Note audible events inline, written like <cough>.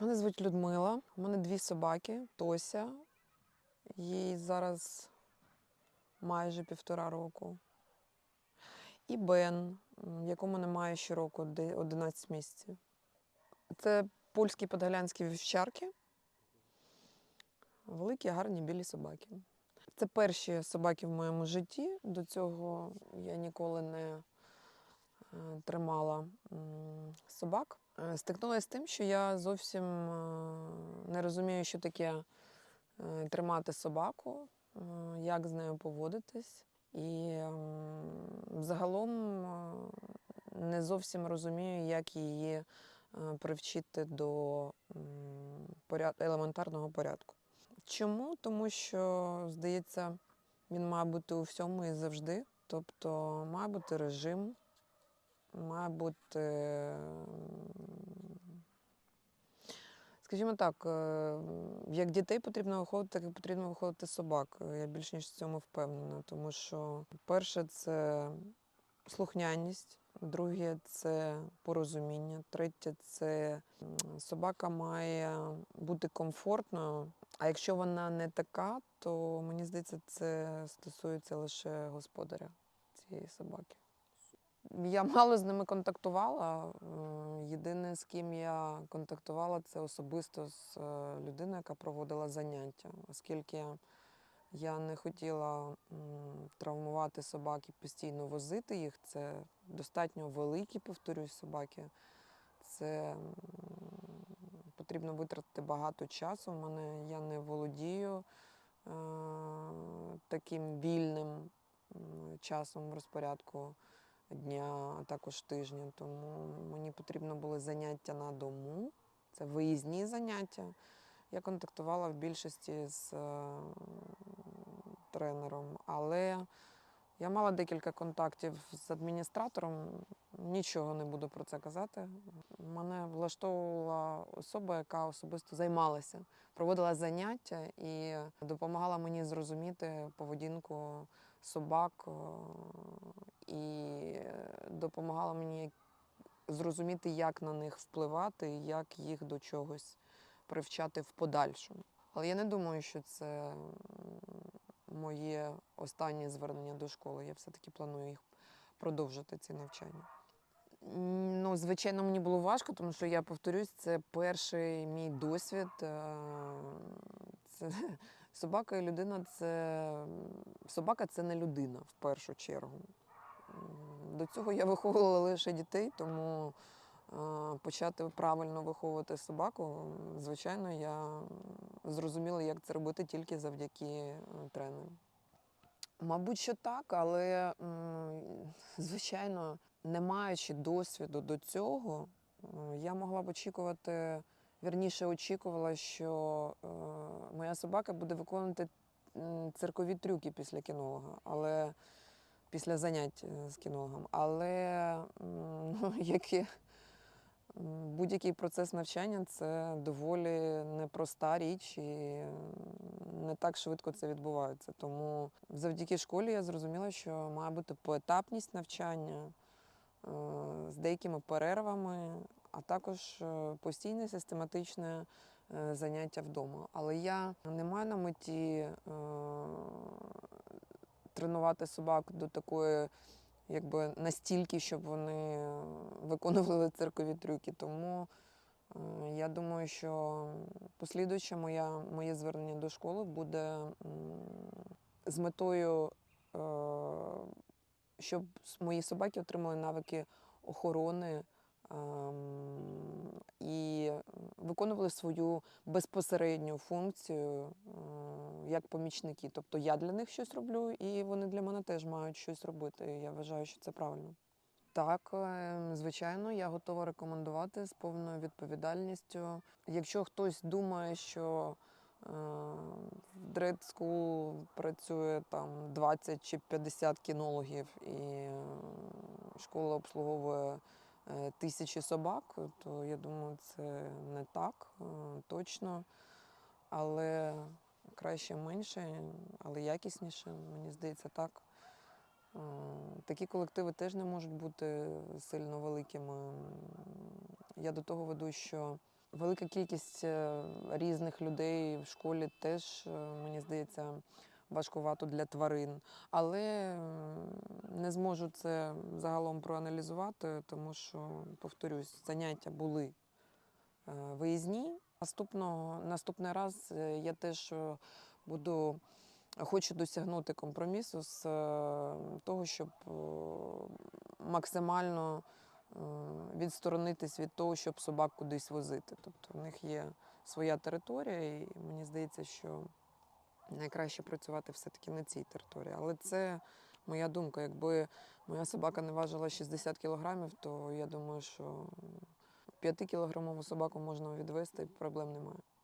Мене звуть Людмила. У мене дві собаки. Тося. Їй зараз майже півтора року. І Бен, якому немає ще року, 11 місяців. Це польські подголянські вівчарки. Великі, гарні білі собаки. Це перші собаки в моєму житті. До цього я ніколи не е, тримала собак. Е, Стикнулася з тим, що я зовсім е, не розумію, що таке е, тримати собаку, як з нею поводитись. І м, загалом не зовсім розумію, як її привчити до елементарного порядку. Чому? Тому що, здається, він має бути у всьому і завжди. Тобто має бути режим, має бути, скажімо так, е, як дітей потрібно виходити, так і потрібно виходити собак. Я більш ніж в цьому впевнена. Тому що перше це слухняність, друге це порозуміння, третє це собака має бути комфортною. А якщо вона не така, то мені здається, це стосується лише господаря цієї собаки. Я мало з ними контактувала. Єдине, з ким я контактувала, це особисто з е, людиною, яка проводила заняття, оскільки я не хотіла травмувати собак і постійно возити їх. Це достатньо великі, повторюсь, собаки. Це потрібно витратити багато часу. У мене я не володію е, таким вільним часом в розпорядку дня, а також тижня. Тому мені потрібно були заняття на дому. Це виїзні заняття. Я контактувала в більшості з е, тренером, але я мала декілька контактів з адміністратором. Нічого не буду про це казати. Мене влаштовувала особа, яка особисто займалася, проводила заняття і допомагала мені зрозуміти поведінку собак і допомагала мені зрозуміти, як на них впливати, як їх до чогось привчати в подальшому. Але я не думаю, що це моє останнє звернення до школи. Я все-таки планую їх продовжити ці навчання. Ну, звичайно, мені було важко, тому що я повторюсь, це перший мій досвід. Е, Це <laughs> собака і людина це собака це не людина в першу чергу. До цього я виховувала лише дітей, тому е, почати правильно виховувати собаку, звичайно, я зрозуміла, як це робити тільки завдяки е, тренеру. Мабуть, що так, але <laughs> звичайно, не маючи досвіду до цього, е, я могла б очікувати, вірніше очікувала, що е, моя собака буде виконувати циркові трюки після кінолога, але після занять е, з кінологом. Але <laughs> ну, як і будь-який процес навчання це доволі непроста річ, і не так швидко це відбувається. Тому завдяки школі я зрозуміла, що має бути поетапність навчання з деякими перервами, а також е, постійне систематичне е, заняття вдома. Але я не маю на меті е, тренувати собак до такої, якби настільки, щоб вони виконували циркові трюки. Тому е, я думаю, що послідуюче моя, моє звернення до школи буде з метою, е, щоб мої собаки отримали навики охорони. ем, І виконували свою безпосередню функцію е, як помічники. Тобто я для них щось роблю, і вони для мене теж мають щось робити. Я вважаю, що це правильно. Так, е, звичайно, я готова рекомендувати з повною відповідальністю. Якщо хтось думає, що в Dread School працює там 20 чи 50 кінологів, і е, школа обслуговує е, тисячі собак, то я думаю, це не так е, точно. Але краще менше, але якісніше, мені здається, так. Е, Такі колективи теж не можуть бути сильно великими. Я до того веду, що Велика кількість е, різних людей в школі теж, е, мені здається, важкувато для тварин. Але не зможу це загалом проаналізувати, тому що, повторюсь, заняття були е, виїзні. Наступного, наступний раз я теж буду хочу досягнути компромісу з того, щоб максимально відсторонитись від того, щоб собак кудись возити. Тобто в них є своя територія, і мені здається, що найкраще працювати все-таки на цій території. Але це моя думка. Якби моя собака не важила 60 кілограмів, то я думаю, що 5-кілограмову собаку можна відвести, проблем немає.